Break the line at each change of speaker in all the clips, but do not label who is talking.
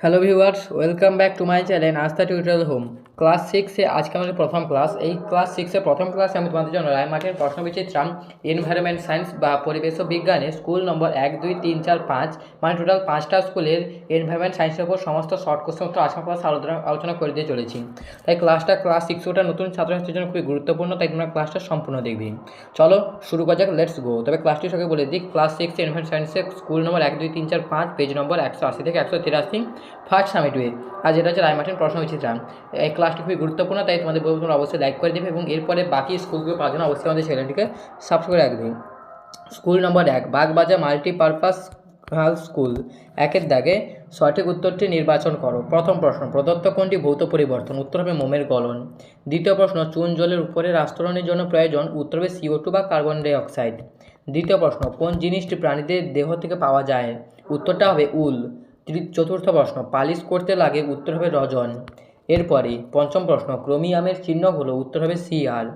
Hello viewers welcome back to my channel Astha tutorial home class সিক্সে আজকে আমাদের প্রথম ক্লাস এই ক্লাস সিক্সের প্রথম ক্লাসে আমি তোমাদের জন্য রায়মার্টের প্রশ্ন বিচিত্রাম এনভায়রনমেন্ট সায়েন্স বা পরিবেশ ও বিজ্ঞানে স্কুল নম্বর এক, দুই, তিন, চার, পাঁচ মানে টোটাল পাঁচটা স্কুলের এনভায়রনমেন্ট সায়েন্সের উপর সমস্ত শর্ট কোশ্চেন উত্তর আসাম ক্লাস আলোচনা আলোচনা করে দিয়ে চলেছি। তাই ক্লাসটা ক্লাস সিক্স ওটা নতুন ছাত্রছাত্রীর জন্য খুবই গুরুত্বপূর্ণ, তাই তোমরা ক্লাসটা সম্পূর্ণ দেখবি। চলো শুরু করা যাক লেটস গো তবে ক্লাসটির সঙ্গে বলে দিই ক্লাস সিক্স এনভায়রনমেন্ট সায়েন্সের স্কুল নম্বর এক, দুই, তিন, চার, পাঁচ পেজ নম্বর একশো আশি থেকে একশো তিরাশি। ফার্স্ট সামিট ওয়ে আর যেটা হচ্ছে রায়মার্টিন প্রশ্ন বিচিত্রাম এই ক্লাসটি খুবই গুরুত্বপূর্ণ, তাই তোমাদের বলব তোমরা অবশ্যই লাইক করে দেবে এবং এরপরে বাকি স্কুলগুলো পাওয়ার জন্য অবশ্যই আমাদের চ্যানেলটিকে সাবস্ক্রাইব করে রাখবে। স্কুল নম্বর এক, বাগবাজার মাল্টিপারপাস হাল স্কুল একের দাগে সঠিক উত্তরটি নির্বাচন করো। প্রথম প্রশ্ন, প্রদত্ত কোনটি ভৌত পরিবর্তন? উত্তর হবে মোমের গলন। দ্বিতীয় প্রশ্ন, চুন জলের উপরে আস্তরণের জন্য প্রয়োজন, উত্তর হবে সিও টু বা কার্বন ডাইঅক্সাইড দ্বিতীয় প্রশ্ন, কোন জিনিসটি প্রাণীদের দেহ থেকে পাওয়া যায়? উত্তরটা হবে উল। চতুর্থ প্রশ্ন, পালিশ করতে লাগে উত্তর হবে রজন। এরপরে পঞ্চম প্রশ্ন, ক্রোমিয়ামের চিহ্ন হলো উত্তর হবে সিআর।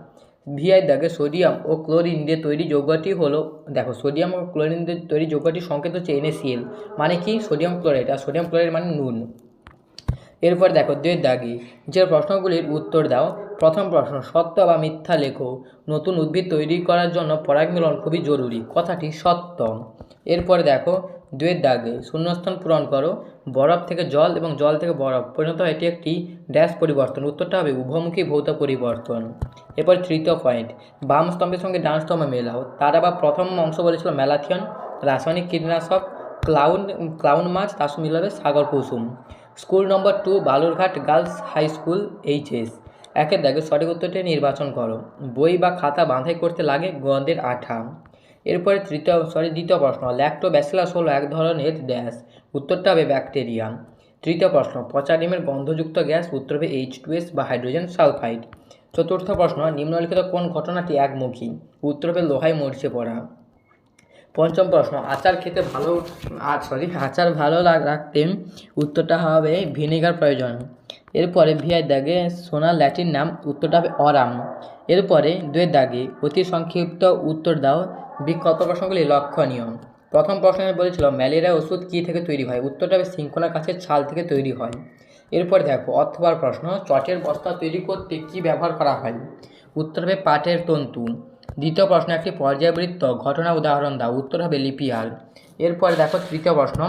ভিআই দাগে সোডিয়াম ও ক্লোরিন দিয়ে তৈরি যৌগটি হলো দেখো, সোডিয়াম ও ক্লোরিন দিয়ে তৈরি যৌগটির সংকেত হচ্ছে এনএসিএল মানে কি? সোডিয়াম ক্লোরাইড, আর সোডিয়াম ক্লোরাইড মানে নুন। এরপর দেখো দুয়ের দাগি যে প্রশ্নগুলির উত্তর দাও। প্রথম প্রশ্ন, সত্য বা মিথ্যা লেখো। নতুন উদ্ভিদ তৈরি করার জন্য পরাগমিলন খুবই জরুরি। কথাটি সত্য। এরপর দেখো দুয়ের দাগে শূন্যস্থান পূরণ করো, বরফ থেকে জল এবং জল থেকে বরফ। পরিণত এটি একটি ড্যাশ পরিবর্তন। উত্তরটা হবে উভমুখী ভৌত পরিবর্তন। এরপর তৃতীয় পয়েন্ট বাম স্তম্ভের সঙ্গে ডান স্তম্ভ মেলাও। তারা বা প্রথম অংশ বলেছিল ম্যালাথিয়ন রাসায়নিক কীটনাশক, ক্লাউন ক্লাউন মাছ, তার সঙ্গে মিলাবে সাগর কুসুম। School number two Balurghat girls high school HS একের দাগে সঠিক উত্তরটি নির্বাচন করো। বই বা খাতা বাঁধাই করতে লাগে গন্ধের আঠা। এরপরে তৃতীয় সরি দ্বিতীয় প্রশ্ন ল্যাক্টোব্যাসিলাস হলো এক ধরনের ড্যাশ উত্তরটা হবে ব্যাকটেরিয়া তৃতীয় প্রশ্ন, পচা ডিমের গন্ধযুক্ত গ্যাস, উত্তর হবে এইচ টু এস বা হাইড্রোজেন সালফাইড চতুর্থ প্রশ্ন, নিম্নলিখিত কোন ঘটনাটি একমুখী? উত্তর হবে লোহায় মরচে পড়া। পঞ্চম প্রশ্ন, আচার খেতে ভালো সরি আচার ভালো রাখতে উত্তরটা হবে ভিনেগার প্রয়োজন। এরপরে ভিআই দাগে সোনার ল্যাটিন নাম, উত্তরটা হবে অরাম। এরপরে দুয়ের দাগে অতি সংক্ষিপ্ত উত্তর দাও বিকল্প প্রশ্নগুলি লক্ষণীয়। প্রথম প্রশ্নে বলেছিল ম্যালেরিয়া ওষুধ কী থেকে তৈরি হয়? উত্তরটা হবে সিঙ্কোনা গাছের ছাল থেকে তৈরি হয়। এরপর দেখো, অথবার প্রশ্ন, চটের বস্তা তৈরি করতে কী ব্যবহার করা হয়? উত্তর হবে, পাটের তন্তু। দ্বিতীয় প্রশ্ন, একটি পর্যায়বৃত্ত ঘটনা উদাহরণ দাও। উত্তর হবে লিপিয়ার এরপর দেখো, তৃতীয় প্রশ্ন,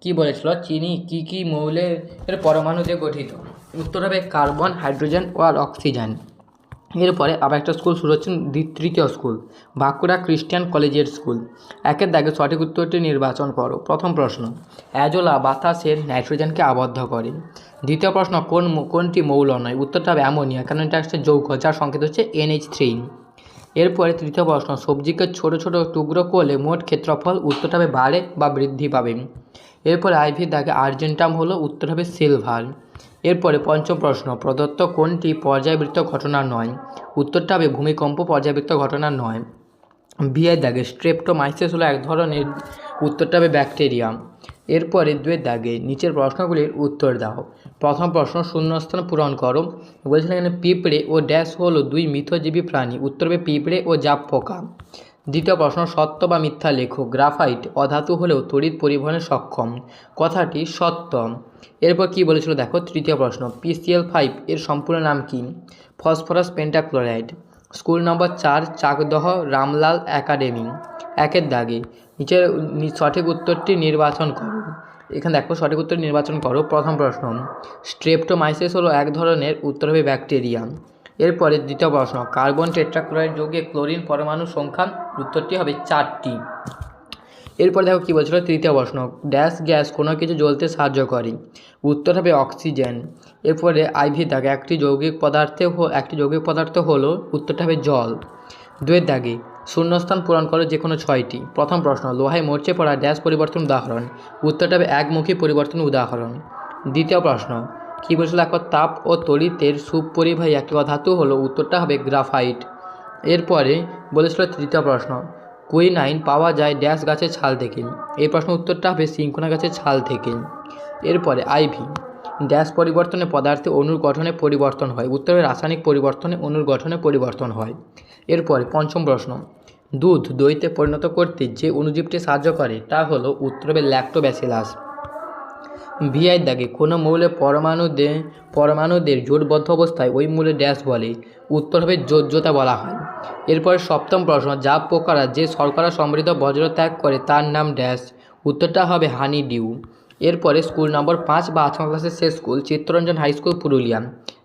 কি বলেছিল? চিনি কি কি মৌলের পরমাণু দিয়ে গঠিত? উত্তর হবে, কার্বন, হাইড্রোজেন ও অক্সিজেন। এরপরে আবার একটা স্কুল শুরু হচ্ছে তৃতীয় স্কুল বাঁকুড়া খ্রিস্টান কলেজের স্কুল একের দাগে সঠিক উত্তরটি নির্বাচন করো। প্রথম প্রশ্ন অ্যাজোলা বাতাসের নাইট্রোজেনকে আবদ্ধ করে। দ্বিতীয় প্রশ্ন, কোন কোনটি মৌল নয়? উত্তরটা হবে অ্যামোনিয়া, কারণ এটা একটা যৌগ, যার সংকেত হচ্ছে এনএইচ থ্রি এরপরে তৃতীয় প্রশ্ন, সবজিকে ছোট ছোট টুকরো করলে মোট ক্ষেত্রফল উত্তরটা হবে বাড়ে বা বৃদ্ধি পাবে। এরপরে আইভির দাগে আর্জেন্টাম হলো, উত্তর হবে সিলভার। এরপরে পঞ্চম প্রশ্ন, প্রদত্ত কোনটি পর্যায়বৃত্ত ঘটনা নয়? উত্তরটা হবে ভূমিকম্প পর্যায়বৃত্ত ঘটনা নয়। বিয়ের দাগে স্ট্রেপ্টোমাইসিস হলো এক ধরনের, উত্তরটা হবে ব্যাকটেরিয়া। এরপরে দুয়ের দাগে নিচের প্রশ্নগুলির উত্তর দাও। প্রথম প্রশ্ন, শূন্যস্থান পূরণ করো। বলছিলেন এখানে পিঁপড়ে ও ড্যাশ হলো দুই মিথজীবী প্রাণী, উত্তর হবে পিঁপড়ে ও জাপ পোকা। দ্বিতীয় প্রশ্ন, সত্য বা মিথ্যা লেখো। গ্রাফাইট অধাতু হলেও তড়িৎ পরিবহনে সক্ষম। কথাটি সত্য। এরপর কি বলেছিল? দেখো, তৃতীয় প্রশ্ন। পিসিএল ফাইভ এর সম্পূর্ণ নাম কি? Phosphorus pentachloride. স্কুল নম্বর চার, চাকদহ রামলাল একাডেমি। একের দাগে। নিচের সঠিক উত্তরটি নির্বাচন করো। এখানে দেখো, সঠিক উত্তর নির্বাচন করো। প্রথম প্রশ্ন। স্ট্রেপ্টোমাইসিস হলো এক ধরনের উত্তর হবে ব্যাকটেরিয়া। এরপরে দ্বিতীয় প্রশ্ন। কার্বন টেট্রাক্লোরাইড যোগে ক্লোরিন পরমাণু সংখ্যা উত্তরটি হবে চারটি। এরপর দেখো কী বলছিল? তৃতীয় প্রশ্ন ড্যাশ গ্যাস কোনো কিছু জ্বলতে সাহায্য করে। উত্তর হবে অক্সিজেন এরপরে আইভি দাগে একটি যৌগিক পদার্থে একটি যৌগিক পদার্থ হলো, উত্তরটা হবে জল। দুয়ের দাগে, শূন্যস্থান পূরণ করো যে কোনো ছয়টি। প্রথম প্রশ্ন, লোহায় মরচে পড়া ড্যাশ পরিবর্তন উদাহরণ। উত্তরটা হবে একমুখী পরিবর্তন উদাহরণ। দ্বিতীয় প্রশ্ন, কী বলছিল? দেখো, তাপ ও তড়িতের সুপরিবাহী একটি অধাতু হলো, উত্তরটা হবে গ্রাফাইট এরপরে বলেছিল তৃতীয় প্রশ্ন কুইনাইন পাওয়া যায় ড্যাশ গাছের ছাল থেকে। এই প্রশ্ন উত্তরটা হবে সিঙ্কোনা গাছের ছাল থেকে। এরপরে আইভি, ড্যাশ পরিবর্তনে পদার্থে অণুর গঠনে পরিবর্তন হয়, উত্তরে রাসায়নিক পরিবর্তনে অণুর গঠনে পরিবর্তন হয়। এরপরে পঞ্চম প্রশ্ন, দুধ দইতে পরিণত করতে যে অনুজীবটি সাহায্য করে তা হলো উত্তরবে ল্যাক্টোব্যাসিলাস ভিআই দাগে কোনো মৌলের পরমাণুদের পরমাণুদের জোটবদ্ধ অবস্থায় ওই মূলে ড্যাশ বলে, উত্তর হবে যোজ্যতা বলা হয়। এরপরে সপ্তম প্রশ্ন, যা পোকারা যে শর্করা সমৃদ্ধ বজ্র ত্যাগ করে তার নাম ড্যাশ, উত্তরটা হবে হানি ডিউ। এরপরে স্কুল নম্বর পাঁচ বা আচমা ক্লাসের শেষ school, Chittaranjan high school, Purulia.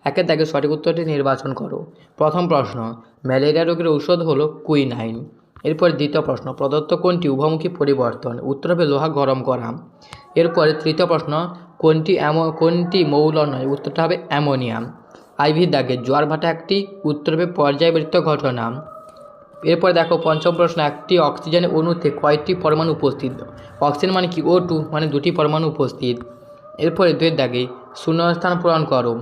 একের দাগে সঠিক উত্তরটি নির্বাচন করো। প্রথম প্রশ্ন, ম্যালেরিয়া রোগের ঔষধ হলো কুইনাইন। এরপরে দ্বিতীয় প্রশ্ন, প্রদত্ত কোনটি উভমুখী পরিবর্তন? উত্তর হবে লোহা গরম করা। এরপরে তৃতীয় প্রশ্ন, কোনটি অ্যামো, কোনটি মৌল নয়? উত্তরটা হবে অ্যামোনিয়াম আইভি দাগে জোয়ার ভাটা একটি, উত্তর হবে পর্যায়বৃত্ত ঘটনা। এরপর দেখো পঞ্চম প্রশ্ন, একটি অক্সিজেনের অণুতে কয়টি পরমাণু উপস্থিত? অক্সিজেন মানে কি? ও টু মানে দুটি পরমাণু উপস্থিত। এরপরে দুয়ের দাগে শূন্যস্থান পূরণ করো।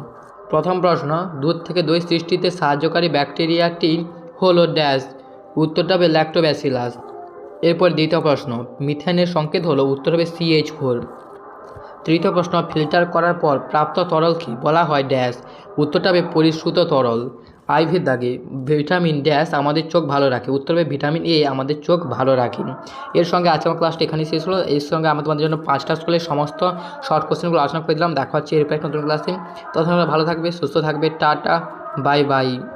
প্রথম প্রশ্ন, দুধ থেকে দই সৃষ্টিতে সাহায্যকারী ব্যাকটেরিয়াটি হলো ড্যাশ। উত্তরটা হবে ল্যাক্টোব্যাসিলাস এরপর দ্বিতীয় প্রশ্ন মিথেনের সংকেত হলো, উত্তর হবে সিএইচ ফোর তৃতীয় প্রশ্ন ফিল্টার করার পর প্রাপ্ত তরল তরলকে বলা হয় ড্যাশ উত্তরটা হবে পরিশ্রুত তরল। আইভির দাগে ভিটামিন ড্যাশ আমাদের চোখ ভালো রাখে। উত্তর হবে ভিটামিন এ আমাদের চোখ ভালো রাখে। এর সঙ্গে আজকে আমার ক্লাসটা এখানেই শেষ হলো। এর সঙ্গে আমি তোমাদের জন্য পাঁচটা স্কুলের সমস্ত শর্ট কোশ্চেনগুলো আলোচনা করে দিলাম। দেখা হচ্ছে এরপর নতুন ক্লাসে তখন ভালো থাকবে, সুস্থ থাকবে। Tata bye bye